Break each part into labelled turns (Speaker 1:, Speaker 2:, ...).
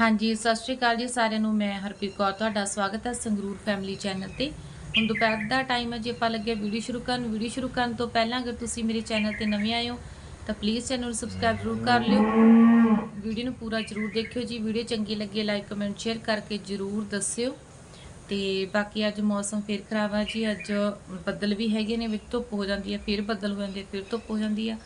Speaker 1: ਹਾਂਜੀ, ਸਤਿ ਸ਼੍ਰੀ ਅਕਾਲ ਜੀ ਸਾਰਿਆਂ ਨੂੰ। ਮੈਂ ਹਰਪ੍ਰੀਤ ਕੌਰ, ਤੁਹਾਡਾ ਸਵਾਗਤ ਹੈ ਸੰਗਰੂਰ ਫੈਮਿਲੀ ਚੈਨਲ ਤੇ। ਹੁਣ ਦੁਪਹਿਰ ਦਾ ਟਾਈਮ ਹੈ, ਜੇ ਆਪਾਂ ਲੱਗੇ ਵੀਡੀਓ ਸ਼ੁਰੂ ਕਰਨ ਵੀਡੀਓ ਸ਼ੁਰੂ ਕਰਨ ਤੋਂ ਪਹਿਲਾਂ ਅਗਰ ਤੁਸੀਂ ਮੇਰੇ ਚੈਨਲ ਤੇ ਨਵੇਂ ਆਏ ਹੋ, ਤਾਂ ਪਲੀਜ਼ ਚੈਨਲ ਨੂੰ ਸਬਸਕ੍ਰਾਈਬ ਜ਼ਰੂਰ ਕਰ ਲਿਓ। ਵੀਡੀਓ ਨੂੰ ਪੂਰਾ ਜ਼ਰੂਰ ਦੇਖਿਓ ਜੀ। ਵੀਡੀਓ ਚੰਗੀ ਲੱਗੇ ਲਾਈਕ ਕਮੈਂਟ ਸ਼ੇਅਰ ਕਰਕੇ ਜ਼ਰੂਰ ਦੱਸਿਓ। ਤੇ ਬਾਕੀ ਅੱਜ ਮੌਸਮ ਫੇਰ ਖਰਾਬ ਆ ਜੀ। ਅੱਜ ਬੱਦਲ ਵੀ ਹੈਗੇ ਨੇ, ਵਿੱਚ ਧੁੱਪ ਹੋ ਜਾਂਦੀ ਹੈ, ਫਿਰ ਬੱਦਲ ਹੋ ਜਾਂਦੇ ਫਿਰ ਧੁੱਪ ਹੋ ਜਾਂਦੀ ਆ।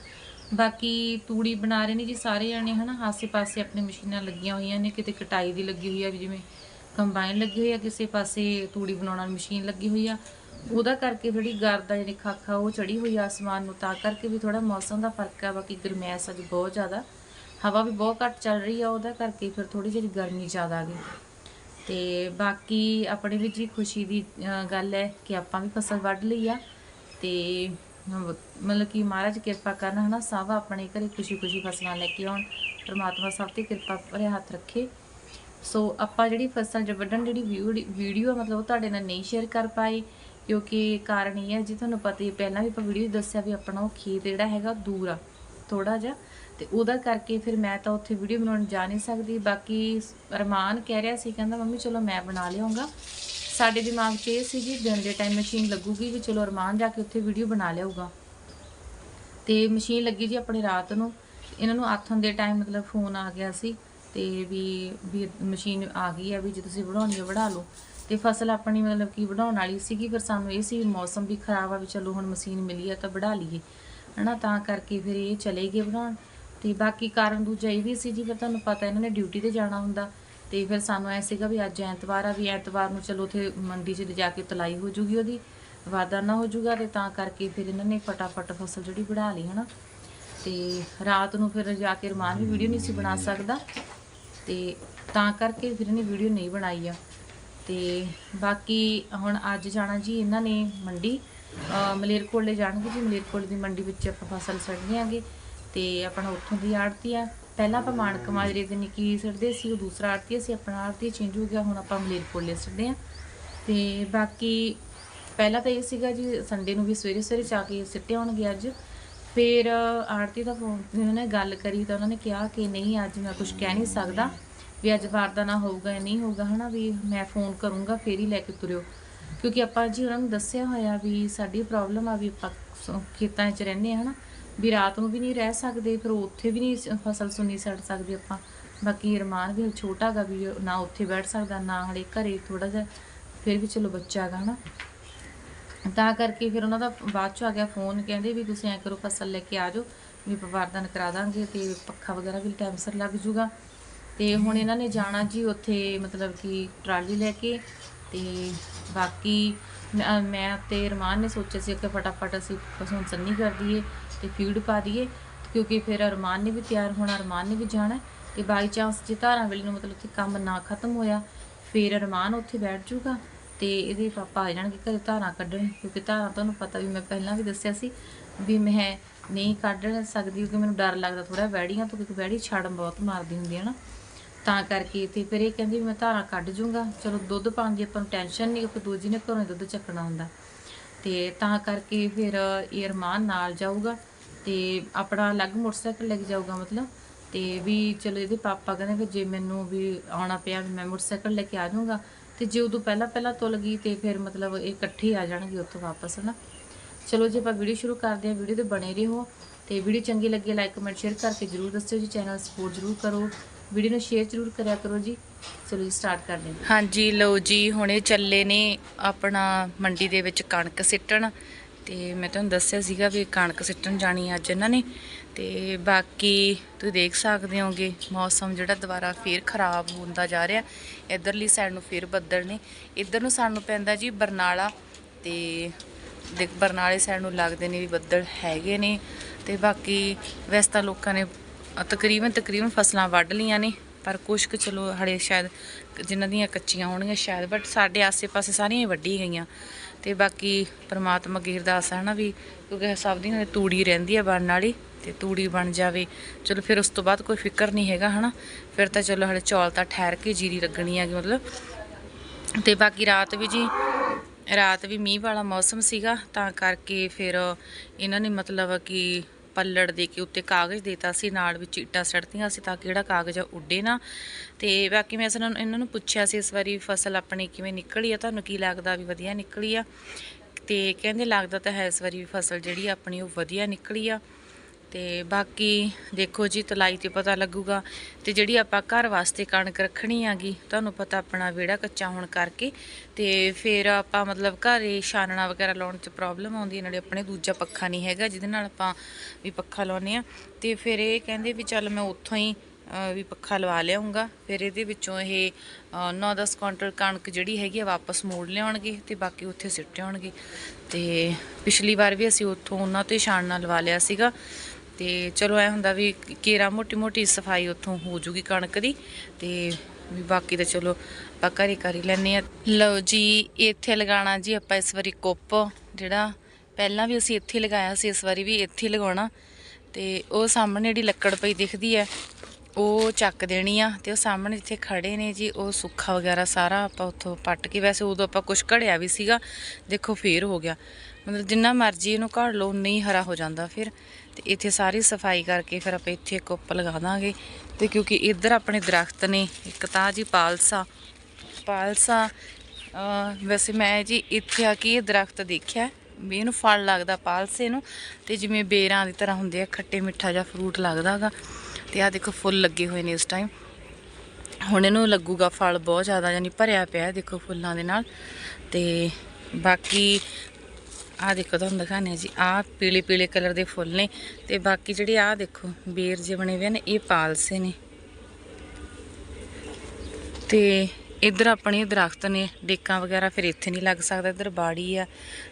Speaker 1: ਬਾਕੀ ਤੂੜੀ ਬਣਾ ਰਹੇ ਨੇ ਜੀ ਸਾਰੇ ਜਾਣੇ, ਹਨਾ, ਆਸੇ-ਪਾਸੇ ਆਪਣੇ ਮਸ਼ੀਨਾਂ ਲੱਗੀਆਂ ਹੋਈਆਂ ਨੇ, ਕਿਤੇ ਕਟਾਈ ਦੀ ਲੱਗੀ ਹੋਈ ਆ ਵੀ ਜਿਵੇਂ ਕੰਬਾਈਨ ਲੱਗੀ ਹੋਈ ਆ, ਕਿਸੇ ਪਾਸੇ ਤੂੜੀ ਬਣਾਉਣ ਵਾਲੀ ਮਸ਼ੀਨ ਲੱਗੀ ਹੋਈ ਆ। ਉਹਦਾ ਕਰਕੇ ਥੋੜੀ ਗਰਦਾ ਜਿਹੜੀ ਖਾਖਾ, ਉਹ ਚੜੀ ਹੋਈ ਆਸਮਾਨ ਨੂੰ, ਤਾਂ ਕਰਕੇ ਵੀ ਥੋੜਾ ਮੌਸਮ ਦਾ ਫ਼ਰਕ ਆ, ਬਾਕੀ ਗਰਮੈਸ਼ ਅੱਜ ਬਹੁਤ ਜ਼ਿਆਦਾ। ਹਵਾ ਵੀ ਬਹੁਤ ਘੱਟ ਚੱਲ ਰਹੀ ਆ, ਉਹਦਾ ਕਰਕੇ ਫਿਰ ਥੋੜੀ ਜਿਹੀ ਗਰਮੀ ਜ਼ਿਆਦਾ ਆ ਗਈ। ਤੇ ਬਾਕੀ ਆਪਣੇ ਵਿੱਚ ਵੀ ਖੁਸ਼ੀ ਦੀ ਗੱਲ ਹੈ ਕਿ ਆਪਾਂ ਵੀ ਫਸਲ ਵੱਢ ਲਈ ਆ, ਤੇ ਮਤਲਬ ਕਿ ਮਹਾਰਾਜ ਕਿਰਪਾ ਕਰਨ, ਹਨਾ, ਸਭ ਆਪਣੇ ਘਰੇ ਖੁਸ਼ੀ ਖੁਸ਼ੀ ਫਸਲਾਂ ਲੈ ਕੇ ਆਉਣ, ਪ੍ਰਮਾਤਮਾ ਸਭ ਤੇ ਕਿਰਪਾ ਭਰੇ ਹੱਥ ਰੱਖੇ। ਸੋ ਆਪਾਂ ਜਿਹੜੀ ਫਸਲ ਜ ਵੱਢਣ ਜਿਹੜੀ ਵੀਡੀਓ ਵੀਡੀਓ ਮਤਲਬ ਉਹ ਤੁਹਾਡੇ ਨਾਲ ਨਹੀਂ ਸ਼ੇਅਰ ਕਰ ਪਾਏ ਕਿਉਂਕਿ ਕਾਰਨ ਇਹ ਹੈ ਜੀ ਤੁਹਾਨੂੰ ਪਤਾ ਹੀ ਪਹਿਲਾਂ ਵੀ ਆਪਾਂ ਵੀਡੀਓ ਦੱਸਿਆ ਵੀ ਆਪਣਾ ਉਹ ਖੇਤ ਜਿਹੜਾ ਹੈਗਾ ਦੂਰ ਆ ਥੋੜਾ ਜਿਹਾ। ਤੇ ਉਹਦਾ ਕਰਕੇ ਫਿਰ ਮੈਂ ਤਾਂ ਉੱਥੇ ਵੀਡੀਓ ਬਣਾਉਣ ਜਾ ਨਹੀਂ ਸਕਦੀ। ਬਾਕੀ ਰਮਾਨ ਕਹਿ ਰਿਹਾ ਸੀ, ਕਹਿੰਦਾ, ਮੰਮੀ, ਚਲੋ ਮੈਂ ਬਣਾ ਲਿਆਉਂਗਾ। ਸਾਡੇ ਦਿਮਾਗ 'ਚ ਇਹ ਸੀ ਜੀ ਦਿਨ ਦੇ ਟਾਈਮ ਮਸ਼ੀਨ ਲੱਗੂਗੀ ਵੀ ਚਲੋ ਅਰਮਾਨ ਜਾ ਕੇ ਉੱਥੇ ਵੀਡੀਓ ਬਣਾ ਲਿਆਊਗਾ। ਤੇ ਮਸ਼ੀਨ ਲੱਗੀ ਜੀ ਆਪਣੇ ਰਾਤ ਨੂੰ। ਇਹਨਾਂ ਨੂੰ ਆਥਣ ਦੇ ਟਾਈਮ ਮਤਲਬ ਫੋਨ ਆ ਗਿਆ ਸੀ ਤੇ ਵੀ ਵੀ ਮਸ਼ੀਨ ਆ ਗਈ ਆ ਵੀ ਜੇ ਤੁਸੀਂ ਵਢਾਉਣੀ ਆ ਵਢਾ ਲਓ। ਤੇ ਫਸਲ ਆਪਣੀ ਮਤਲਬ ਕਿ ਵਢਾਉਣ ਵਾਲੀ ਸੀਗੀ, ਫਿਰ ਸਾਨੂੰ ਇਹ ਸੀ ਮੌਸਮ ਵੀ ਖਰਾਬ ਆ ਵੀ ਚਲੋ ਹੁਣ ਮਸ਼ੀਨ ਮਿਲੀ ਆ ਤਾਂ ਵਢਾ ਲਈਏ। ਹਨਾ, ਤਾਂ ਕਰਕੇ ਫਿਰ ਇਹ ਚਲੇ ਗਏ ਬਣਾਉਣ। ਤੇ ਬਾਕੀ ਕਾਰਨ ਦੂਜਾ ਇਹ ਵੀ ਸੀ ਜੀ, ਫਿਰ ਤੁਹਾਨੂੰ ਪਤਾ ਇਹਨਾਂ ਨੇ ਡਿਊਟੀ ਤੇ ਜਾਣਾ ਹੁੰਦਾ। ਤੇ ਫਿਰ ਸਾਨੂੰ ਐ ਸੀਗਾ ਵੀ ਅੱਜ ਐਤਵਾਰ ਆ ਵੀ ਐਤਵਾਰ ਨੂੰ ਚਲੋ ਉਥੇ ਮੰਡੀ 'ਚ ਜਾ ਕੇ ਤਲਾਈ ਹੋ ਜੂਗੀ ਉਹਦੀ ਵਾਦਾ ਨਾ ਹੋ ਜੂਗਾ ਤੇ ਤਾਂ ਕਰਕੇ ਫਿਰ ਇਹਨਾਂ ਨੇ ਫਟਾਫਟ ਫਸਲ ਜਿਹੜੀ ਬਣਾ ਲਈ, ਹਨਾ। ਤੇ ਰਾਤ ਨੂੰ ਫਿਰ ਜਾ ਕੇ ਰਮਾਨ ਵੀ ਵੀਡੀਓ ਨਹੀਂ ਸੀ ਬਣਾ ਸਕਦਾ ਤੇ ਤਾਂ ਕਰਕੇ ਫਿਰ ਇਹਨੇ ਵੀਡੀਓ ਨਹੀਂ ਬਣਾਈ ਆ। ਤੇ ਬਾਕੀ ਹੁਣ ਅੱਜ ਜਾਣਾ ਜੀ ਇਹਨਾਂ ਨੇ ਮੰਡੀ। ਮਲੇਰਕੋਟਲੇ ਜਾਣਗੇ ਜੀ ਮਲੇਰਕੋਟਲੇ ਦੀ ਮੰਡੀ ਵਿੱਚ ਆਪਾਂ ਫਸਲ ਸੜਨੀ ਆਗੇ ਤੇ ਆਪਣਾ ਉੱਥੋਂ ਦੀ ਆੜਤੀ ਆ। ਪਹਿਲਾਂ ਆਪਾਂ ਮਾਨਕ ਮਾਜਰੇ ਦੇ ਨਿੱਕੀ ਸੜਦੇ ਸੀ, ਉਹ ਦੂਸਰਾ ਆੜਤੀ ਸੀ ਆਪਣਾ ਆੜਤੀ ਚੇਂਜ ਹੋ ਗਿਆ, ਹੁਣ ਆਪਾਂ ਮਲੇਰਕੋਟਲੇ ਸੜਦੇ ਆ ਤੇ ਬਾਕੀ ਪਹਿਲਾਂ ਤਾਂ ਇਹ ਸੀਗਾ ਜੀ ਸੰਡੇ ਨੂੰ ਵੀ ਸਵੇਰੇ ਸਵੇਰੇ ਚਾ ਕੇ ਸਿੱਟੇ ਹੋਣਗੇ ਅੱਜ। ਫਿਰ ਆਰਤੀ ਦਾ ਫੋਨ ਤੇ ਉਹਨੇ ਗੱਲ ਕਰੀ ਤਾਂ ਉਹਨਾਂ ਨੇ ਕਿਹਾ ਕਿ ਨਹੀਂ, ਅੱਜ ਮੈਂ ਕੁਝ ਕਹਿ ਨਹੀਂ ਸਕਦਾ, ਵੀ ਅੱਜ ਵਾਰ ਦਾ ਨਾ ਹੋਊਗਾ ਨਹੀਂ ਹੋਊਗਾ, ਹਨਾ, ਵੀ ਮੈਂ ਫੋਨ ਕਰੂੰਗਾ, ਫੇਰ ਹੀ ਲੈ ਕੇ ਤੁਰਿਓ। ਕਿਉਂਕਿ ਆਪਾਂ ਜੀ ਉਹਨਾਂ ਨੂੰ ਦੱਸਿਆ ਹੋਇਆ ਵੀ ਸਾਡੀ ਪ੍ਰੋਬਲਮ ਆ, ਵੀ ਆਪਾਂ ਸ- ਖੇਤਾਂ 'ਚ ਰਹਿੰਦੇ ਹਾਂ, ਹਨਾ। ਵੀ ਰਾਤ ਨੂੰ ਵੀ ਨਹੀਂ ਰਹਿ ਸਕਦੇ, ਫਿਰ ਉੱਥੇ ਵੀ ਨਹੀਂ ਫਸਲ ਸੁਣੀ ਸੜ ਸਕਦੇ ਆਪਾਂ। ਬਾਕੀ ਰਮਾਨ ਵੀ ਛੋਟਾ ਗਾ ਵੀ ਨਾ ਉੱਥੇ ਬੈਠ ਸਕਦਾ, ਨਾ ਹਲੇ ਘਰੇ ਥੋੜਾ ਜਿਹਾ, ਫਿਰ ਵੀ ਚਲੋ ਬੱਚਾ ਗਾ, ਹਨਾ। ਤਾਂ ਕਰਕੇ ਫਿਰ ਉਹਨਾਂ ਦਾ ਬਾਅਦ ਚ ਆ ਗਿਆ ਫੋਨ, ਕਹਿੰਦੇ ਵੀ ਤੁਸੀਂ ਐ ਕਰੋ, ਫਸਲ ਲੈ ਕੇ ਆ ਜਾਓ, ਵੀ ਪਵਾਰਦਾਨ ਕਰਾ ਦਾਂਗੇ ਤੇ ਪੱਖਾ ਵਗੈਰਾ ਵੀ ਟਾਈਮ ਸਿਰ ਲੱਗ ਜੂਗਾ। ਤੇ ਹੁਣ ਇਹਨਾਂ ਨੇ ਜਾਣਾ ਜੀ ਉੱਥੇ, ਮਤਲਬ ਕਿ ਟਰਾਲੀ ਲੈ ਕੇ ਤੇ ਬਾਕੀ ਮੈਂ ਮੈਂ ਤੇ ਰਮਾਨ ਨੇ ਸੋਚਿਆ ਸੀ ਕਿ ਫਟਾਫਟ ਅਸੀਂ ਪਸ਼ੂ ਸੰਨੀ ਕਰ ਦਈਏ। ਤੇ ਫੀਡ ਪਾ ਦਈਏ, ਕਿਉਂਕਿ ਫਿਰ ਅਰਮਾਨ ਨੇ ਵੀ ਤਿਆਰ ਹੋਣਾ, ਅਰਮਾਨ ਨੇ ਵੀ ਜਾਣਾ ਤੇ ਬਾਈ ਚਾਂਸ ਜੇ ਧਾਰਾਂ ਵੇਲੇ ਨੂੰ ਮਤਲਬ ਕਿ ਕੰਮ ਨਾ ਖਤਮ ਹੋਇਆ, ਫਿਰ ਅਰਮਾਨ ਉੱਥੇ ਬੈਠ ਜੂਗਾ ਤੇ ਇਹਦੇ ਪਾਪਾ ਆ ਜਾਣਗੇ ਘਰੇ ਧਾਰਾਂ ਕੱਢਣ, ਕਿਉਂਕਿ ਧਾਰਾਂ ਤੁਹਾਨੂੰ ਪਤਾ ਵੀ ਮੈਂ ਪਹਿਲਾਂ ਵੀ ਦੱਸਿਆ ਸੀ ਵੀ ਮੈਂ ਨਹੀਂ ਕੱਢ ਸਕਦੀ, ਕਿਉਂਕਿ ਮੈਨੂੰ ਡਰ ਲੱਗਦਾ ਥੋੜਾ ਵੈੜੀਆਂ ਤੋਂ, ਕਿਉਂਕਿ ਵੈੜੀ ਛੜ ਬਹੁਤ ਮਾਰਦੀ ਹੁੰਦੀ ਹੈ ਨਾ। ਤਾਂ ਕਰਕੇ ਤੇ ਫਿਰ ਇਹ ਕਹਿੰਦੀ ਵੀ ਮੈਂ ਧਾਰਾਂ ਕੱਢ ਜੂੰਗਾ ਚਲੋ ਦੁੱਧ ਪਾਉਣ ਦੀ ਆਪਾਂ ਨੂੰ ਟੈਨਸ਼ਨ ਨਹੀਂ ਕਿਉਂਕਿ ਦੂਜੀ ਨੇ ਘਰੋਂ ਹੀ ਦੁੱਧ ਚੱਕਣਾ ਹੁੰਦਾ। ਤੇ ਤਾਂ ਕਰਕੇ ਫਿਰ ਇਹ ਅਰਮਾਨ ਨਾਲ ਜਾਊਗਾ ਤੇ ਆਪਣਾ ਅਲੱਗ ਮੋਟਰਸਾਈਕਲ ਲੈ ਕੇ ਜਾਊਗਾ ਮਤਲਬ, ਤੇ ਵੀ ਚਲੋ ਇਹਦੇ ਪਾਪਾ ਕਹਿੰਦੇ ਵੀ ਜੇ ਮੈਨੂੰ ਵੀ ਆਉਣਾ ਪਿਆ ਮੈਂ ਮੋਟਰਸਾਈਕਲ ਲੈ ਕੇ ਆ ਜਾਊਂਗਾ, ਤੇ ਜੇ ਉਦੋਂ ਪਹਿਲਾਂ ਪਹਿਲਾਂ ਤੁਲ ਗਈ ਤੇ ਫਿਰ ਮਤਲਬ ਇਹ ਇਕੱਠੇ ਆ ਜਾਣਗੇ ਉੱਥੋਂ ਵਾਪਸ ਨਾ ਚਲੋ ਜੇ, ਆਪਾਂ ਵੀਡੀਓ ਸ਼ੁਰੂ ਕਰਦੇ ਹਾਂ, ਵੀਡੀਓ ਤੇ ਬਣੇ ਰਹੋ ਤੇ ਵੀਡੀਓ ਚੰਗੀ ਲੱਗੇ ਲਾਈਕ, ਕਮੈਂਟ, ਸ਼ੇਅਰ ਕਰਕੇ ਜਰੂਰ ਦੱਸਿਓ ਜੀ, ਚੈਨਲ ਸਪੋਰਟ ਜਰੂਰ ਕਰੋ, ਵੀਡੀਓ ਨੂੰ ਸ਼ੇਅਰ ਜਰੂਰ ਕਰਿਆ ਕਰੋ ਜੀ। ਚਲੋ ਜੀ, ਸਟਾਰਟ ਕਰਦੇ ਹਾਂ। ਹਾਂਜੀ, ਲਓ ਜੀ, ਹੁਣੇ ਚੱਲੇ ਨੇ ਆਪਣਾ ਮੰਡੀ ਦੇ ਵਿੱਚ ਕਣਕ ਸਿੱਟਣ। ਤੇ ਮੈਂ ਤੁਹਾਨੂੰ ਦੱਸਿਆ ਸੀਗਾ ਵੀ ਕਣਕ ਸਿੱਟਣ ਜਾਣੀ ਅੱਜ ਇਹਨਾਂ ਨੇ। ਤੇ ਬਾਕੀ ਤੁਸੀਂ ਦੇਖ ਸਕਦੇ ਹੋਗੇ, ਮੌਸਮ ਜਿਹੜਾ ਦੁਬਾਰਾ ਫੇਰ ਖਰਾਬ ਹੁੰਦਾ ਜਾ ਰਿਹਾ। ਇਧਰਲੀ ਸਾਈਡ ਨੂੰ ਫੇਰ ਬੱਦਲ ਨੇ। ਇਧਰ ਨੂੰ ਸਾਨੂੰ ਪੈਂਦਾ ਜੀ ਬਰਨਾਲਾ ਤੇ ਦੇਖ ਬਰਨਾਲੇ ਸਾਈਡ ਨੂੰ ਲੱਗਦੇ ਨੇ ਵੀ ਬੱਦਲ ਹੈਗੇ ਨੇ। ਤੇ ਬਾਕੀ ਵੈਸੇ ਤਾਂ ਲੋਕਾਂ ਨੇ ਤਕਰੀਬਨ ਤਕਰੀਬਨ ਫਸਲਾਂ ਵੱਢ ਲੀਆਂ ਨੇ, ਪਰ ਕੁਛ ਕੁ ਚਲੋ ਹੜੇ ਸ਼ਾਇਦ ਜਿਨ੍ਹਾਂ ਦੀਆਂ ਕੱਚੀਆਂ ਹੋਣਗੀਆਂ ਸ਼ਾਇਦ ਬਟ ਸਾਡੇ ਆਸੇ-ਪਾਸੇ ਸਾਰੀਆਂ ਹੀ ਵੱਢੀ ਗਈਆਂ। ਤੇ ਬਾਕੀ ਪ੍ਰਮਾਤਮਾ ਅੱਗੇ ਅਰਦਾਸ ਹੈ ਨਾ ਵੀ ਕਿਉਂਕਿ ਸਭ ਦੀ ਤੂੜੀ ਰਹਿੰਦੀ ਹੈ ਬਣਨ ਵਾਲੀ ਤੇ ਤੂੜੀ ਬਣ ਜਾਵੇ। ਚਲੋ ਫਿਰ ਉਸ ਤੋਂ ਬਾਅਦ ਕੋਈ ਫਿਕਰ ਨਹੀਂ ਹੈਗਾ, ਹਨਾ? ਫਿਰ ਤਾਂ ਚਲੋ ਹਲੇ ਚੌਲ ਤਾਂ ਠਹਿਰ ਕੇ ਜੀਰੀ ਲੱਗਣੀ ਹੈਗੀ ਮਤਲਬ। ਤੇ ਬਾਕੀ ਰਾਤ ਵੀ ਜੀ, ਰਾਤ ਵੀ ਮੀਂਹ ਵਾਲਾ ਮੌਸਮ ਸੀਗਾ, ਤਾਂ ਕਰਕੇ ਫਿਰ ਇਹਨਾਂ ਨੇ ਮਤਲਬ ਕਿ ਪੱਲੜ ਦੇ ਕੇ ਉੱਤੇ ਕਾਗਜ਼ ਦੇਤਾ ਸੀ, ਨਾਲ ਵਿੱਚ ਇੱਟਾਂ ਸੜਤੀਆਂ ਸੀ ਤਾਂ ਕਿ ਜਿਹੜਾ ਕਾਗਜ਼ ਆ ਉੱਡੇ ਨਾ। ਤੇ ਬਾਕੀ ਮੈਂ ਇਹਨਾਂ ਨੂੰ ਇਹਨਾਂ ਨੂੰ ਪੁੱਛਿਆ ਸੀ ਇਸ ਵਾਰੀ ਫਸਲ ਆਪਣੀ ਕਿਵੇਂ ਨਿਕਲੀ ਆ, ਤੁਹਾਨੂੰ ਕੀ ਲੱਗਦਾ ਵੀ ਵਧੀਆ ਨਿਕਲੀ ਆ? ਤੇ ਕਹਿੰਦੇ ਲੱਗਦਾ ਤਾਂ ਹੈ ਇਸ ਵਾਰੀ ਵੀ ਫਸਲ ਜਿਹੜੀ ਆ ਆਪਣੀ ਉਹ ਵਧੀਆ ਨਿਕਲੀ ਆ। ਤੇ ਬਾਕੀ ਦੇਖੋ ਜੀ, ਤਲਾਈ ਤੇ ਪਤਾ ਲੱਗੂਗਾ ਤੇ ਜਿਹੜੀ ਆਪਾਂ ਘਰ ਵਾਸਤੇ ਕਣਕ ਰੱਖਣੀ ਆਗੀ, ਤੁਹਾਨੂੰ ਪਤਾ ਆਪਣਾ ਵਿਹੜਾ ਕੱਚਾ ਹੋਣ ਕਰਕੇ ਤੇ ਫਿਰ ਆਪਾਂ ਮਤਲਬ ਘਰੇ ਛਾਨਣਾ ਵਗੈਰਾ ਲਾਉਣ 'ਚ ਪ੍ਰੋਬਲਮ ਆਉਂਦੀ ਹੈ, ਨਾਲੇ ਆਪਣੇ ਦੂਜਾ ਪੱਖਾ ਨਹੀਂ ਹੈਗਾ ਜਿਹਦੇ ਨਾਲ ਆਪਾਂ ਵੀ ਪੱਖਾ ਲਾਉਨੇ ਆ ਤੇ ਫਿਰ ਇਹ ਕਹਿੰਦੇ ਵੀ ਚੱਲ ਮੈਂ ਉੱਥੋਂ ਹੀ ਵੀ ਪੱਖਾ ਲਵਾ ਲਿਆਉਂਗਾ ਫਿਰ ਇਹਦੇ ਵਿੱਚੋਂ ਇਹ 9-10 ਕੁਇੰਟਲ ਕਣਕ ਜਿਹੜੀ ਹੈਗੀ ਆ, ਵਾਪਸ ਮੋੜ ਲਿਆਉਣਗੇ ਤੇ ਬਾਕੀ ਉੱਥੇ ਸਿੱਟ ਆਉਣਗੇ। ਤੇ ਪਿਛਲੀ ਵਾਰ ਵੀ ਅਸੀਂ ਉੱਥੋਂ ਉਹਨਾਂ ਤੋਂ ਹੀ ਛਾਣਨਾ ਲਵਾ ਲਿਆ ਸੀਗਾ। ਤੇ ਚਲੋ ਐ ਹੁੰਦਾ ਵੀ ਕੇਰਾ ਮੋਟੀ ਮੋਟੀ ਸਫ਼ਾਈ ਉੱਥੋਂ ਹੋ ਜੂਗੀ ਕਣਕ ਦੀ ਤੇ ਵੀ ਬਾਕੀ ਤਾਂ ਚਲੋ ਆਪਾਂ ਘਰੇ ਕਰ ਹੀ ਲੈਨੇ ਆ ਲਓ ਜੀ, ਇੱਥੇ ਲਗਾਉਣਾ ਜੀ ਆਪਾਂ ਇਸ ਵਾਰੀ ਕੁੱਪ, ਜਿਹੜਾ ਪਹਿਲਾਂ ਵੀ ਅਸੀਂ ਇੱਥੇ ਲਗਾਇਆ ਸੀ, ਇਸ ਵਾਰੀ ਵੀ ਇੱਥੇ ਲਗਾਉਣਾ। ਤੇ ਉਹ ਸਾਹਮਣੇ ਜਿਹੜੀ ਲੱਕੜ ਪਈ ਦਿਖਦੀ ਹੈ, ਉਹ ਚੱਕ ਦੇਣੀ ਆ ਤੇ ਉਹ ਸਾਹਮਣੇ ਜਿੱਥੇ ਖੜੇ ਨੇ ਜੀ, ਉਹ ਸੁੱਖਾ ਵਗੈਰਾ ਸਾਰਾ ਆਪਾਂ ਉੱਥੋਂ ਪੱਟ ਕੇ ਵੈਸੇ ਉਦੋਂ ਆਪਾਂ ਕੁਝ ਘੜਿਆ ਵੀ ਸੀਗਾ, ਦੇਖੋ ਫੇਰ ਹੋ ਗਿਆ। ਮਤਲਬ ਜਿੰਨਾ ਮਰਜ਼ੀ ਇਹਨੂੰ ਘੜ ਲਓ ਹੀ ਹਰਾ ਹੋ ਜਾਂਦਾ ਫਿਰ। ਤੇ ਇੱਥੇ ਸਾਰੀ ਸਫ਼ਾਈ ਕਰਕੇ ਫਿਰ ਆਪਾਂ ਇੱਥੇ ਕੁੱਪ ਲਗਾ ਦਾਂਗੇ। ਤੇ ਕਿਉਂਕਿ ਇੱਧਰ ਆਪਣੇ ਦਰਖਤ ਨੇ, ਇੱਕ ਤਾਂ ਜੀ ਪਾਲਸਾ। ਪਾਲਸਾ ਵੈਸੇ ਮੈਂ ਜੀ ਇੱਥੇ ਆ ਕੇ ਇਹ ਦਰਖਤ ਦੇਖਿਆ, ਵੀ ਇਹਨੂੰ ਫਲ ਲੱਗਦਾ ਪਾਲਸੇ ਨੂੰ ਤੇ ਜਿਵੇਂ ਬੇਰਾਂ ਦੀ ਤਰ੍ਹਾਂ ਹੁੰਦੇ ਆ, ਖੱਟੇ ਮਿੱਠਾ ਜਿਹਾ ਫਰੂਟ ਲੱਗਦਾ ਹੈਗਾ ਤੇ ਆ ਦੇਖੋ ਫੁੱਲ ਲੱਗੇ ਹੋਏ ਨੇ ਇਸ ਟਾਈਮ ਹੁਣ ਇਹਨੂੰ ਲੱਗੂਗਾ ਫਲ ਬਹੁਤ ਜ਼ਿਆਦਾ, ਯਾਨੀ ਭਰਿਆ ਪਿਆ ਦੇਖੋ ਫੁੱਲਾਂ ਦੇ ਨਾਲ। ਤੇ ਬਾਕੀ ਆਹ ਦੇਖੋ ਤੁਹਾਨੂੰ ਦਿਖਾਣੇ ਜੀ, ਆਹ ਪੀਲੇ ਪੀਲੇ ਕਲਰ ਦੇ ਫੁੱਲ ਨੇ ਤੇ ਬਾਕੀ ਜਿਹੜੇ ਆਹ ਦੇਖੋ, ਬੇਰ ਜੇ ਬਣੇ ਹੋਏ ਨੇ, ਇਹ ਪਾਲਸੇ ਨੇ। ਤੇ ਇੱਧਰ ਆਪਣੇ ਦਰਖਤ ਨੇ, ਡੇਕਾਂ ਵਗੈਰਾ ਫਿਰ ਇੱਥੇ ਨਹੀਂ ਲੱਗ ਸਕਦਾ, ਇੱਧਰ ਬਾੜੀ ਆ।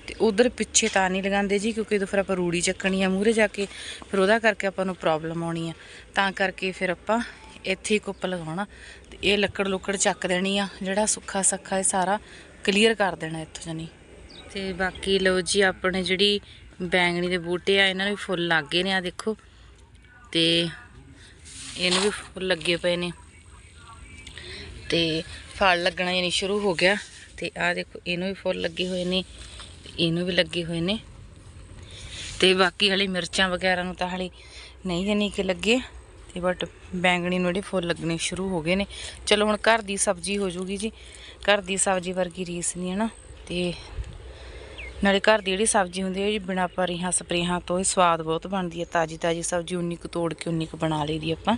Speaker 1: ਤੇ ਉਧਰ ਪਿੱਛੇ ਤਾਂ ਨਹੀਂ ਲਗਾਉਂਦੇ ਜੀ, ਕਿਉਂਕਿ ਉਦੋਂ ਫਿਰ ਆਪਾਂ ਰੂੜੀ ਚੱਕਣੀ ਆ ਮੂਹਰੇ ਜਾ ਕੇ, ਫਿਰ ਉਹਦਾ ਕਰਕੇ ਆਪਾਂ ਨੂੰ ਪ੍ਰੋਬਲਮ ਆਉਣੀ ਆ। ਤਾਂ ਕਰਕੇ ਫਿਰ ਆਪਾਂ ਇੱਥੇ ਹੀ ਕੁੱਪ ਲਗਾਉਣਾ। ਤੇ ਇਹ ਲੱਕੜ ਲੁੱਕੜ ਚੱਕ ਦੇਣੀ ਆ, ਜਿਹੜਾ ਸੁੱਖਾ ਸੱਖਾ ਇਹ ਸਾਰਾ ਕਲੀਅਰ ਕਰ ਦੇਣਾ ਇੱਥੋਂ ਜਾਨੀ ਤੇ ਬਾਕੀ ਲਓ ਜੀ, ਆਪਣੇ ਜਿਹੜੀ ਬੈਂਗਣੀ ਦੇ ਬੂਟੇ ਆ, ਇਹਨਾਂ ਨੂੰ ਵੀ ਫੁੱਲ ਲੱਗ ਗਏ ਨੇ ਆ ਦੇਖੋ। ਤੇ ਇਹਨੂੰ ਵੀ ਫੁੱਲ ਲੱਗੇ ਪਏ ਨੇ। ਤੇ ਫਲ ਲੱਗਣਾ ਯਾਨੀ ਸ਼ੁਰੂ ਹੋ ਗਿਆ। ਤੇ ਆਹ ਦੇਖੋ, ਇਹਨੂੰ ਵੀ ਫੁੱਲ ਲੱਗੇ ਹੋਏ ਨੇ ਇਹਨੂੰ ਵੀ ਲੱਗੇ ਹੋਏ ਨੇ। ਤੇ ਬਾਕੀ ਹਲੇ ਮਿਰਚਾਂ ਵਗੈਰਾ ਨੂੰ ਤਾਂ ਹਲੇ ਨਹੀਂ ਜਾਨੀ ਕਿ ਲੱਗੇ। ਤੇ ਬਟ ਬੈਂਗਣੀ ਨੂੰ ਜਿਹੜੇ ਫੁੱਲ ਲੱਗਣੇ ਸ਼ੁਰੂ ਹੋ ਗਏ ਨੇ। ਚਲੋ ਹੁਣ ਘਰ ਦੀ ਸਬਜ਼ੀ ਹੋ ਜੂਗੀ ਜੀ। ਘਰ ਦੀ ਸਬਜ਼ੀ ਵਰਗੀ ਰੀਸ ਨਹੀਂ ਹੈ ਨਾ। ਤੇ ਨਾਲੇ ਘਰ ਦੀ ਜਿਹੜੀ ਸਬਜ਼ੀ ਹੁੰਦੀ ਹੈ ਜੀ ਬਿਨਾਂ ਪਰੀਆਂ ਸਪਰੇਹਾਂ ਤੋਂ ਹੀ ਸਵਾਦ ਬਹੁਤ ਬਣਦੀ ਹੈ। ਤਾਜੀ ਤਾਜੀ ਸਬਜ਼ੀ ਉਨੀ ਕੁ ਤੋੜ ਕੇ ਉਨੀ ਕੁ ਬਣਾ ਲਈਦੀ ਆਪਾਂ।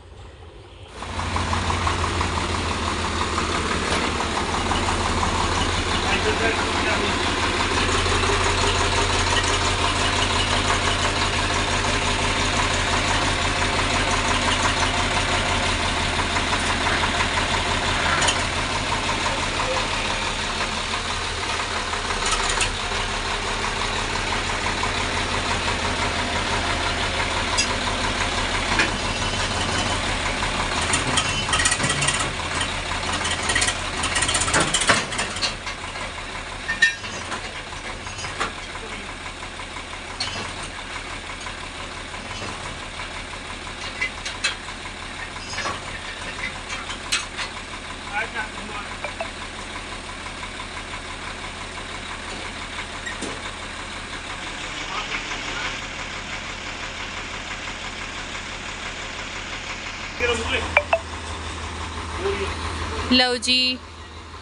Speaker 1: ਲਓ ਜੀ,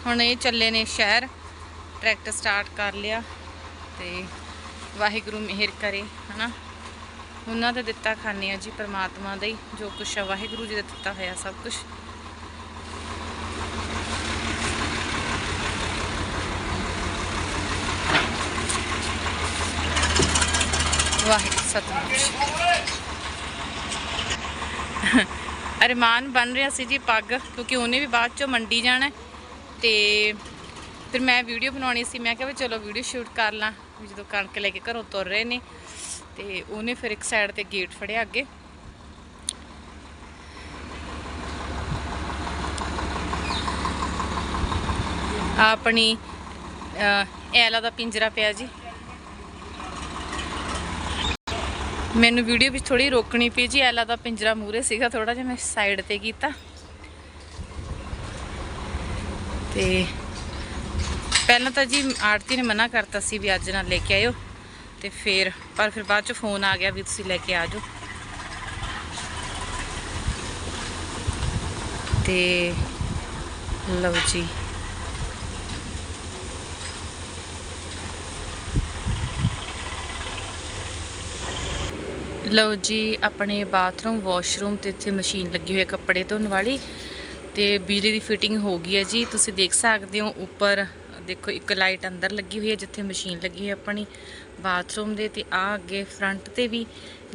Speaker 1: ਹੁਣ ਇਹ ਚੱਲੇ ਨੇ ਸ਼ਹਿਰ। ਟਰੈਕਟਰ ਸਟਾਰਟ ਕਰ ਲਿਆ ਤੇ ਵਾਹਿਗੁਰੂ ਮਿਹਰ ਕਰੇ, ਹਨਾ? ਉਹਨਾਂ ਦਾ ਦਿੱਤਾ ਖਾਣੇ ਆ ਜੀ ਪ੍ਰਮਾਤਮਾ ਦਾ ਹੀ, ਜੋ ਕੁਛ ਆ, ਵਾਹਿਗੁਰੂ ਜੀ ਦਾ ਦਿੱਤਾ ਹੋਇਆ ਸਭ ਕੁਝ ਵਾਹਿਗੁਰੂ ਸਤਿਨਾਮ ਅਰਮਾਨ ਬਣ ਰਿਹਾ ਸੀ ਜੀ ਪੱਗ, ਕਿਉਂਕਿ ਉਹਨੇ ਵੀ ਬਾਅਦ ਚੋਂ ਮੰਡੀ ਜਾਣਾ ਹੈ। ਤੇ ਫਿਰ ਮੈਂ ਵੀਡੀਓ ਬਣਾਉਣੀ ਸੀ, ਮੈਂ ਕਿਹਾ ਵੀ ਚਲੋ ਵੀਡੀਓ ਸ਼ੂਟ ਕਰ ਲਾਂ। ਵੀ ਜਦੋਂ ਕਣਕ ਲੈ ਕੇ ਘਰੋਂ ਤੁਰ ਰਹੇ ਨੇ, ਤੇ ਉਹਨੇ ਫਿਰ ਇੱਕ ਸਾਈਡ ਤੇ ਗੇਟ ਫੜਿਆ ਅੱਗੇ। ਆਪਣੀ ਐਲਾ ਦਾ ਪਿੰਜਰਾ ਪਿਆ ਜੀ। ਮੈਨੂੰ ਵੀਡੀਓ ਵਿੱਚ ਥੋੜੀ ਰੋਕਣੀ ਪਈ ਜੀ, ਐਲਾ ਦਾ ਪਿੰਜਰਾ ਮੂਰੇ ਸੀਗਾ ਥੋੜਾ ਜਿਹਾ, ਮੈਂ ਸਾਈਡ ਤੇ ਕੀਤਾ। ਤੇ ਪਹਿਲਾਂ ਤਾਂ ਜੀ ਆਰਤੀ ਨੇ ਮਨਾ ਕਰਤਾ ਸੀ ਵੀ ਅੱਜ ਨਾ ਲੈ ਕੇ ਆਇਓ, ਤੇ ਫਿਰ, ਪਰ ਫਿਰ ਬਾਅਦ ਚ ਫੋਨ ਆ ਗਿਆ ਵੀ ਤੁਸੀਂ ਲੈ ਕੇ ਆ ਜਾਓ। ਤੇ ਲਓ ਜੀ ਲਓ ਜੀ, ਆਪਣੇ ਬਾਥਰੂਮ, ਵਾਸ਼ਰੂਮ ਤੇ ਇੱਥੇ ਮਸ਼ੀਨ ਲੱਗੀ ਹੋਈ ਹੈ ਕੱਪੜੇ ਧੋਣ ਵਾਲੀ ਤੇ ਬਿਜਲੀ ਦੀ ਫਿਟਿੰਗ ਹੋ ਗਈ ਹੈ ਜੀ। ਤੁਸੀਂ ਦੇਖ ਸਕਦੇ ਹੋ ਉੱਪਰ, ਦੇਖੋ ਇੱਕ ਲਾਈਟ ਅੰਦਰ ਲੱਗੀ ਹੋਈ ਹੈ ਜਿੱਥੇ ਮਸ਼ੀਨ ਲੱਗੀ ਹੈ ਆਪਣੀ ਬਾਥਰੂਮ ਦੇ ਤੇ ਆ ਅੱਗੇ ਫਰੰਟ ਤੇ ਵੀ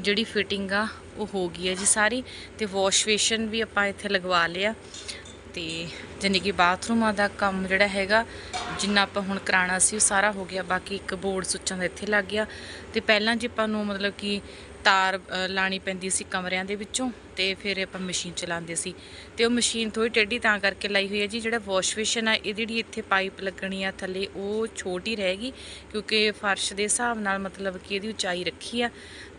Speaker 1: ਜਿਹੜੀ ਫਿਟਿੰਗ ਆ, ਉਹ ਹੋ ਗਈ ਹੈ ਜੀ ਸਾਰੀ ਤੇ ਵਾਸ਼ ਵੇਸ਼ਨ ਵੀ ਆਪਾਂ ਇੱਥੇ ਲਗਵਾ ਲਿਆ ਤੇ ਜਾਣੀ ਕਿ ਬਾਥਰੂਮਾਂ ਦਾ ਕੰਮ ਜਿਹੜਾ ਹੈਗਾ, ਜਿੰਨਾ ਆਪਾਂ ਹੁਣ ਕਰਾਣਾ ਸੀ ਉਹ ਸਾਰਾ ਹੋ ਗਿਆ, ਬਾਕੀ ਇੱਕ ਬੋਰਡ ਸੁੱਚਾਂ ਦਾ ਇੱਥੇ ਲੱਗ ਗਿਆ ਤੇ ਪਹਿਲਾਂ ਜੇ ਆਪਾਂ ਨੂੰ ਮਤਲਬ ਕਿ ਤਾਰ ਅ, ਲਾਣੀ ਪੈਂਦੀ ਸੀ ਕਮਰਿਆਂ ਦੇ ਵਿੱਚੋਂ ਤੇ ਫਿਰ ਆਪਾਂ ਮਸ਼ੀਨ ਚਲਾਉਂਦੇ ਸੀ। ਤੇ ਉਹ ਮਸ਼ੀਨ ਥੋੜੀ ਟੇਢੀ ਤਾਂ ਕਰਕੇ ਲਾਈ ਹੋਈ ਹੈ ਜੀ ਜਿਹੜਾ ਵਾਸ਼ ਬੇਸ਼ਨ ਆ ਇਹ ਜਿਹੜੀ ਇੱਥੇ ਪਾਈਪ ਲੱਗਣੀ ਆ ਥੱਲੇ ਉਹ ਛੋਟੀ ਰਹੇਗੀ ਕਿਉਂਕਿ ਫਰਸ਼ ਦੇ ਹਿਸਾਬ ਨਾਲ ਮਤਲਬ ਕਿ ਇਹਦੀ ਉਚਾਈ ਰੱਖੀ ਆ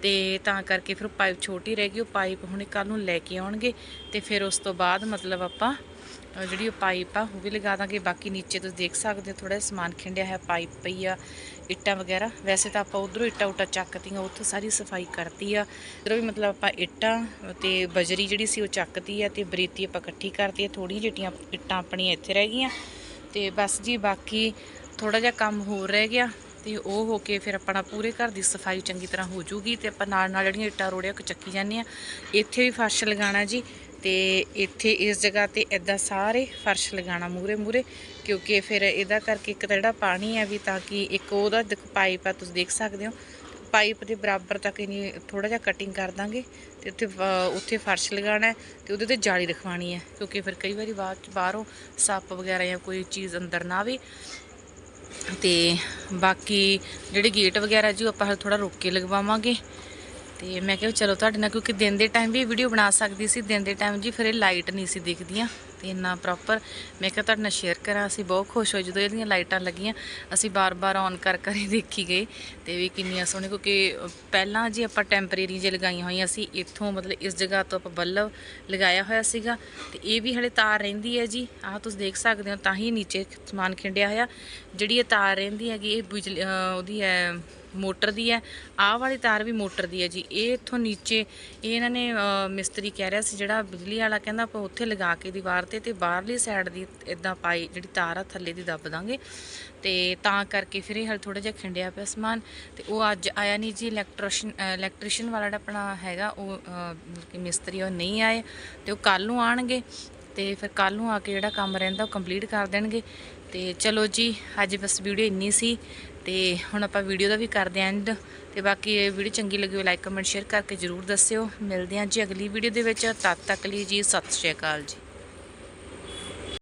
Speaker 1: ਤੇ ਤਾਂ ਕਰਕੇ ਫਿਰ ਪਾਈਪ ਛੋਟੀ ਰਹੇਗੀ ਉਹ ਪਾਈਪ ਹੁਣ ਕੱਲ ਨੂੰ ਲੈ ਕੇ ਆਉਣਗੇ ਤੇ ਫਿਰ ਉਸ ਤੋਂ ਬਾਅਦ ਮਤਲਬ ਆਪਾਂ ਜਿਹੜੀ ਉਹ ਪਾਈਪ ਆ, ਉਹ ਵੀ ਲਗਾ ਦਾਂਗੇ। ਬਾਕੀ ਨੀਚੇ ਤੁਸੀਂ ਦੇਖ ਸਕਦੇ ਹੋ ਥੋੜਾ ਸਮਾਨ ਖਿੰਡਿਆ ਹੈ ਪਾਈਪ ਪਈ ਆ, ਇੱਟਾਂ ਵਗੈਰਾ। ਵੈਸੇ ਤਾਂ ਆਪਾਂ ਉਧਰੋਂ ਇੱਟਾਂ ਉਟਾ ਚੱਕਤੀਆਂ, ਉੱਥੋਂ ਸਾਰੀ ਸਫ਼ਾਈ ਕਰਤੀ ਆ। ਉਧਰੋਂ ਵੀ ਮਤਲਬ ਆਪਾਂ ਇੱਟਾਂ ਤੇ ਬਜਰੀ ਜਿਹੜੀ ਸੀ ਉਹ ਚੱਕਤੀ ਆ ਤੇ ਬਰੀਤੀ ਆਪਾਂ ਇਕੱਠੀ ਕਰਤੀ ਆ। ਥੋੜੀ ਜਿਹੜੀਆਂ ਇੱਟਾਂ ਆਪਣੀਆਂ ਇੱਥੇ ਰਹਿ ਗਈਆਂ। ਤੇ ਬਸ ਜੀ, ਬਾਕੀ ਥੋੜਾ ਜਿਹਾ ਕੰਮ ਹੋਰ ਰਹਿ ਗਿਆ ਤੇ ਉਹ ਹੋ ਕੇ ਫਿਰ ਆਪਣਾ ਪੂਰੇ ਘਰ ਦੀ ਸਫ਼ਾਈ ਚੰਗੀ ਤਰ੍ਹਾਂ ਹੋ ਜੂਗੀ ਤੇ ਆਪਾਂ ਨਾਲ ਨਾਲ ਜਿਹੜੀਆਂ ਇੱਟਾਂ ਰੋੜਿਆ ਚੱਕੀ ਜਾਂਦੇ ਆ। ਇੱਥੇ ਵੀ ਫਰਸ਼ ਲਗਾਉਣਾ ਜੀ। ਤੇ ਇੱਥੇ ਇਸ ਜਗ੍ਹਾ ਤੇ ਇਦਾਂ ਸਾਰੇ ਫਰਸ਼ ਲਗਾਉਣਾ ਮੂਰੇ ਮੂਰੇ ਕਿਉਂਕਿ ਫਿਰ ਇਹਦਾ ਕਰਕੇ ਇੱਕ ਤਾਂ ਜਿਹੜਾ ਪਾਣੀ ਹੈ ਵੀ ਤਾਂ ਕਿ ਇੱਕ ਉਹਦਾ ਪਾਈਪ ਆ, ਤੁਸੀਂ ਦੇਖ ਸਕਦੇ ਹੋ। ਪਾਈਪ ਦੇ ਬਰਾਬਰ ਤੱਕ ਇਨੀ ਥੋੜਾ ਜਿਹਾ ਕਟਿੰਗ ਕਰ ਦਾਂਗੇ ਤੇ ਉੱਥੇ ਉੱਥੇ ਫਰਸ਼ ਲਗਾਉਣਾ ਹੈ ਤੇ ਉਹਦੇ ਤੇ ਜਾਲੀ ਰਖਵਾਣੀ ਹੈ, ਕਿਉਂਕਿ ਫਿਰ ਕਈ ਵਾਰੀ ਬਾਅਦ ਚ ਬਾਹਰੋਂ ਸੱਪ ਵਗੈਰਾ ਜਾਂ ਕੋਈ ਚੀਜ਼ ਅੰਦਰ ਨਾ ਆਵੇ। ਤੇ ਬਾਕੀ ਜਿਹੜੇ ਗੇਟ ਵਗੈਰਾ ਜੀ, ਉਹ ਆਪਾਂ ਥੋੜਾ ਰੁੱਕ ਕੇ ਲਗਵਾਵਾਂਗੇ। ਤੇ ਮੈਂ ਕਿਹਾ ਚਲੋ ਤੁਹਾਡੇ ਨਾਲ ਕਿਉਂਕਿ ਦਿਨ ਦੇ ਟਾਈਮ ਵੀ ਵੀਡੀਓ ਬਣਾ ਸਕਦੀ ਸੀ, ਦਿਨ ਦੇ ਟਾਈਮ ਜੀ ਫਿਰ ਇਹ ਲਾਈਟ ਨਹੀਂ ਸੀ ਦਿਖਦੀਆਂ। ਤੇ ਇੰਨਾ ਪ੍ਰੋਪਰ ਮੈਂ ਕਿਹਾ ਤੁਹਾਡੇ ਨਾਲ ਸ਼ੇਅਰ ਕਰਾਂ, ਅਸੀਂ ਬਹੁਤ ਖੁਸ਼ ਹੋਏ ਜਦੋਂ ਇਹਦੀਆਂ ਲਾਈਟਾਂ ਲੱਗੀਆਂ। ਅਸੀਂ ਬਾਰ-ਬਾਰ ਔਨ ਕਰ ਕਰ ਹੀ ਦੇਖੀ ਗਏ। ਤੇ ਵੀ ਕਿੰਨੀਆਂ ਸੋਹਣੀਆਂ, ਕਿਉਂਕਿ ਪਹਿਲਾਂ ਜੀ ਆਪਾਂ ਟੈਂਪਰੇਰੀ ਜੇ ਲਗਾਈਆਂ ਹੋਈਆਂ ਸੀ, ਇੱਥੋਂ ਮਤਲਬ ਇਸ ਜਗ੍ਹਾ ਤੋਂ ਆਪਾਂ ਬੱਲਬ ਲਗਾਇਆ ਹੋਇਆ ਸੀਗਾ। ਤੇ ਇਹ ਵੀ ਹਲੇ ਤਾਰ ਰਹਿੰਦੀ ਹੈ ਜੀ। ਆਹ ਤੁਸੀਂ ਦੇਖ ਸਕਦੇ ਹੋ, ਤਾਂ ਹੀ ਨੀਚੇ ਸਮਾਨ ਖਿੰਡਿਆ ਹੋਇਆ। ਜਿਹੜੀ ਇਹ ਤਾਰ ਰਹਿੰਦੀ ਹੈਗੀ, ਇਹ ਬਿਜਲੀ ਉਹਦੀ ਹੈ, ਮੋਟਰ ਦੀ ਹੈ। ਆਹ ਵਾਲੀ ਤਾਰ ਵੀ ਮੋਟਰ ਦੀ ਹੈ ਜੀ। ਇਹ ਇੱਥੋਂ ਨੀਚੇ, ਇਹ ਇਹਨਾਂ ਨੇ ਮਿਸਤਰੀ ਕਹਿ ਰਿਹਾ ਸੀ, ਜਿਹੜਾ ਬਿਜਲੀ ਵਾਲਾ ਕਹਿੰਦਾ ਆਪਾਂ ਉੱਥੇ ਲਗਾ ਕੇ ਦੀਵਾਰ ਤੇ ਤੇ ਬਾਹਰਲੀ ਸਾਈਡ ਦੀ ਇਦਾਂ ਪਾਈ, ਜਿਹੜੀ ਤਾਰ ਆ ਥੱਲੇ ਦੀ ਦੱਬ ਦਾਂਗੇ। ਤੇ ਤਾਂ ਕਰਕੇ ਫਿਰ ਇਹ ਹਲ ਥੋੜਾ ਜਿਹਾ ਖਿੰਡਿਆ ਪਿਆ ਸਮਾਨ। ਤੇ ਉਹ ਅੱਜ ਆਇਆ ਨਹੀਂ ਜੀ ਇਲੈਕਟ੍ਰੀਸ਼ਨ ਇਲੈਕਟ੍ਰੀਸ਼ੀਅਨ ਵਾਲਾ ਜਿਹੜਾ ਆਪਣਾ ਹੈਗਾ, ਉਹ ਮਤਲਬ ਕਿ ਮਿਸਤਰੀ ਉਹ ਨਹੀਂ ਆਏ। ਤੇ ਉਹ ਕੱਲ ਨੂੰ ਆਣਗੇ। ਤੇ ਫਿਰ ਕੱਲ ਨੂੰ ਆ ਕੇ ਜਿਹੜਾ ਕੰਮ ਰਹਿੰਦਾ, ਉਹ ਕੰਪਲੀਟ ਕਰ ਦੇਣਗੇ। ਤੇ ਚਲੋ ਜੀ, ਅੱਜ ਬਸ ਵੀਡੀਓ ਇੰਨੀ ਸੀ। ਤੇ ਹੁਣ ਆਪਾਂ ਵੀਡੀਓ ਦਾ ਵੀ ਕਰਦੇ ਆਂ ਐਂਡ ਤੇ ਬਾਕੀ ਇਹ ਵੀਡੀਓ ਚੰਗੀ ਲੱਗੀ ਹੋਵੇ ਲਾਈਕ ਕਮੈਂਟ ਸ਼ੇਅਰ ਕਰਕੇ ਜਰੂਰ ਦੱਸਿਓ। ਮਿਲਦੇ ਆਂ ਜੀ ਅਗਲੀ ਵੀਡੀਓ ਦੇ ਵਿੱਚ। ਤਦ ਤੱਕ ਲਈ ਜੀ, ਸਤਿ ਸ਼੍ਰੀ ਅਕਾਲ ਜੀ।